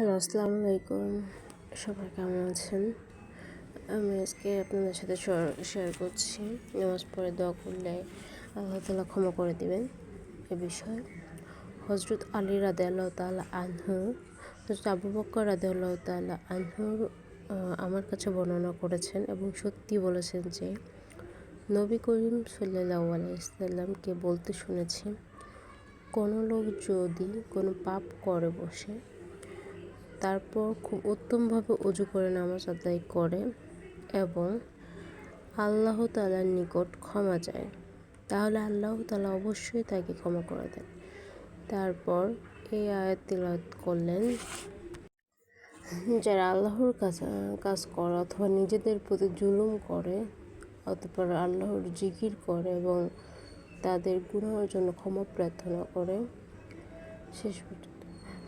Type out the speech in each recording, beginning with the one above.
Hello, আসসালামু আলাইকুম। সবাই কেমন আছেন? আমি আজকে আপনাদের সাথে শেয়ার করছি। নামাজ পড়ে দোয়া করলে আল্লাহ তালা ক্ষমা করে দিবেন এ বিষয়ে। হজরত আলী রাদে আল্লাহ তালা আনহু হজরত আবু বক্কর রাদে আল্লাহ তালা আনহুর আমার কাছে বর্ণনা করেছেন এবং সত্যি বলেছেন যে নবী করিম সাল্লাহ আলাইসাল্লামকে বলতে শুনেছি, কোনো লোক যদি কোনো পাপ করে বসে তারপর খুব উত্তমভাবে অজু করে নামাজ আদায় করে এবং আল্লাহ তালার নিকট ক্ষমা চায়। তাহলে আল্লাহ তালা অবশ্যই তাকে ক্ষমা করে দেন। তারপর এই আয়াত তিলাওয়াত করলেন, যারা আল্লাহর কাজ কাজ করে অথবা নিজেদের প্রতি জুলুম করে অথবা আল্লাহর জিকির করে এবং তাদের গুণার জন্য ক্ষমা প্রার্থনা করে, শেষ পর্যন্ত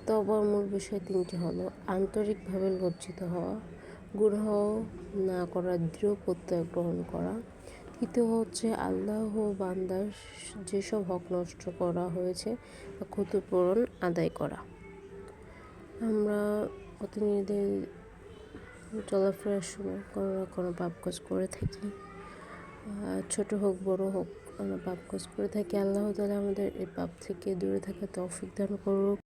তবার মূল বিষয় তিনটি হলো, আন্তরিকভাবে লজ্জিত হওয়া গুরহ না করার দৃঢ় প্রত্যয় গ্রহণ করা। তৃতীয় হচ্ছে, আল্লাহ বান্দার যেসব হক নষ্ট করা হয়েছে ক্ষতিপূরণ আদায় করা। আমরা প্রতিনিধিদের চলাফেরার সময় কোনো না কোনো পাপ কাজ করে থাকি। ছোট হোক, বড় হোক আমরা পাপ কাজ করে থাকি। আল্লাহ তালা আমাদের এই পাপ থেকে দূরে থাকা তৌফিক দান করুক।